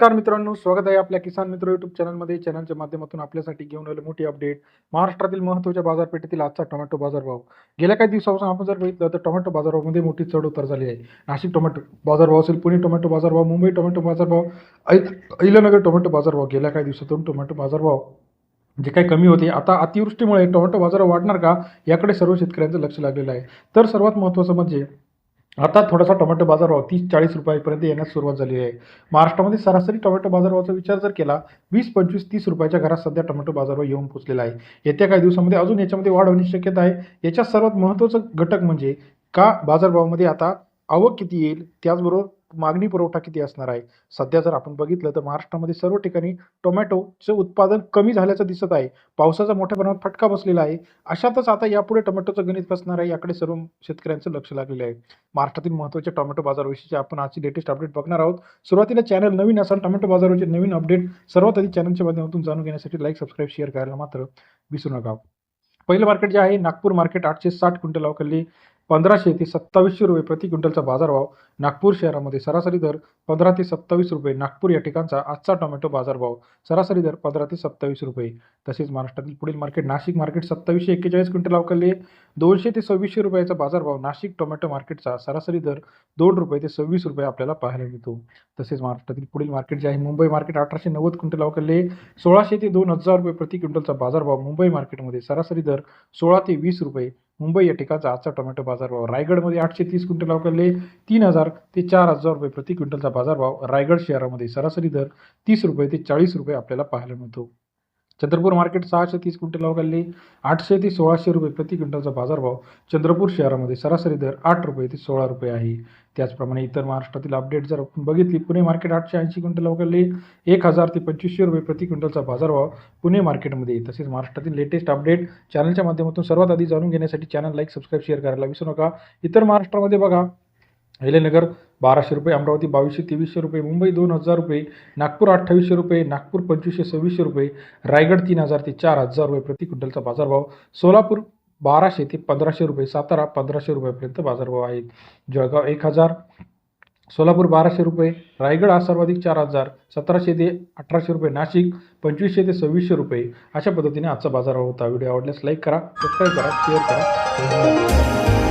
नमस्कार मित्रांनो स्वागत आहे आपल्या किसान मित्र युट्यूब चॅनलमध्ये चॅनलच्या माध्यमातून आपल्यासाठी घेऊन आले मोठी अपडेट महाराष्ट्रातील महत्त्वाच्या बाजारपेठेतील आजचा टोमॅटो बाजारभाव. गेल्या काही दिवसापासून आपण जर बघितलं तर टोमॅटो बाजारभावामध्ये मोठी चढ उतार झाली आहे. नाशिक टोमॅटो बाजारभाव असेल पुणे टोमॅटो बाजारभाव मुंबई टोमॅटो बाजारभाव ऐ अहिल्यानगर टोमॅटो बाजारभाव गेल्या काही दिवसातून टोमॅटो बाजारभाव जे काही कमी होते आता अतिवृष्टीमुळे टोमॅटो बाजार वाढणार का? याकडे सर्व शेतकऱ्यांचं लक्ष लागलेलं आहे. तर सर्वात महत्त्वाचं म्हणजे आता थोडासा टोमॅटो बाजारभाव तीस चाळीस रुपयापर्यंत येण्यास सुरुवात झाली आहे. महाराष्ट्रामध्ये सरासरी टोमॅटो बाजारभावाचा विचार जर केला वीस पंचवीस तीस रुपयाच्या घरात सध्या टोमॅटो बाजारभाव येऊन पोचलेला आहे. येत्या काही दिवसामध्ये अजून याच्यामध्ये वाढ होण्याची शक्यता आहे. याच्यात सर्वात महत्त्वाचं घटक म्हणजे का बाजारभावामध्ये आता आवक किती येईल? त्याचबरोबर मागणी पुरवठा किती असणार आहे? सध्या जर आपण बघितलं तर महाराष्ट्रामध्ये सर्व ठिकाणी टोमॅटोचं उत्पादन कमी झाल्याचं दिसत आहे. पावसाचा मोठ्या प्रमाणात फटका बसलेला आहे. अशातच आता यापुढे टोमॅटोचं गणित बसणार आहे याकडे सर्व शेतकऱ्यांचं लक्ष लागलेलं आहे. महाराष्ट्रातील महत्त्वाच्या टोमॅटो बाजाराविषयीचे आपण आजची लेटेस्ट अपडेट बघणार आहोत. सुरुवातीला चॅनल नवीन असाल टोमॅटो बाजाराचे नवीन अपडेट सर्वात आधी चॅनलच्या माध्यमातून जाणून घेण्यासाठी लाईक सबस्क्राईब शेअर करायला मात्र विसरू नका. पहिलं मार्केट जे आहे नागपूर मार्केट आठशे साठ क्विंटल अवकाली. पंधराशे ते सत्तावीसशे रुपये प्रति क्विंटलचा बाजारभाव नागपूर शहरामध्ये सरासरी दर पंधरा ते सत्तावीस रुपये. नागपूर या ठिकाणचा आजचा टोमॅटो बाजारभाव सरासरी दर पंधरा ते सत्तावीस रुपये. तसेच महाराष्ट्रातील पुढील मार्केट नाशिक मार्केट सत्तावीसशे एक्केचाळीस क्विंटल अवकाली दोनशे ते सव्वीसशे रुपयाचा बाजारभाव नाशिक टोमॅटो मार्केटचा सरासरी दर दोन रुपये ते सव्वीस रुपये आपल्याला पाहायला मिळतो. तसेच महाराष्ट्रातील पुढील मार्केट जे आहे मुंबई मार्केट अठराशे नव्वद क्विंटल अवकाले सोळाशे ते दोन हजार रुपये प्रति क्विंटलचा बाजारभाव मुंबई मार्केटमध्ये सरासरी दर सोळा ते वीस रुपये. मुंबई या ठिकाणचा आजचा टोमॅटो बाजारभाव. रायगडमध्ये आठशे तीस क्विंटल अवकाले तीन हजार ते चार हजार रुपये प्रति क्विंटलचा बाजारभाव. रायगड शहरामध्ये सरासरी दर तीस रुपये ते चाळीस रुपये आपल्याला पाहायला मिळतो. चंद्रपूर मार्केट सहाशे तीस क्विंटल अवकाले आठशे ते सोळाशे रुपये प्रति क्विंटलचा बाजारभाव चंद्रपूर शहरामध्ये सरासरी दर आठ रुपये ते सोळा रुपये आहे. त्याचप्रमाणे इतर महाराष्ट्रातील अपडेट जर आपण बघितली पुणे मार्केट आठशे ऐंशी क्विंटल अवकाले एक हजार ते पंचवीसशे रुपये प्रति क्विंटलचा बाजारभाव पुणे मार्केटमध्ये तसेच महाराष्ट्रातील लेटेस्ट अपडेट चॅनलच्या माध्यमातून सर्वात आधी जाणून घेण्यासाठी चॅनल लाईक सबस्क्राईब शेअर करायला विसरू नका. इतर महाराष्ट्रामध्ये बघा अहिल्यानगर बाराशे रुपये अमरावती बावीसशे तेवीसशे रुपये मुंबई दोन हजार रुपये नागपूर अठ्ठावीसशे रुपये नागपूर पंचवीसशे सव्वीसशे रुपये रायगड तीन हजार ते चार हजार रुपये प्रति क्विंटलचा बाजारभाव सोलापूर बाराशे ते पंधराशे रुपये सातारा पंधराशे रुपयापर्यंत बाजारभाव आहे जळगाव एक हजार सोलापूर बाराशे रुपये रायगड हा सर्वाधिक चार हजार सतराशे ते अठराशे रुपये नाशिक पंचवीसशे ते सव्वीसशे रुपये अशा पद्धतीने आजचा बाजारभाव होता. व्हिडिओ आवडल्यास लाईक करा सबस्क्राईब करा शेअर करा.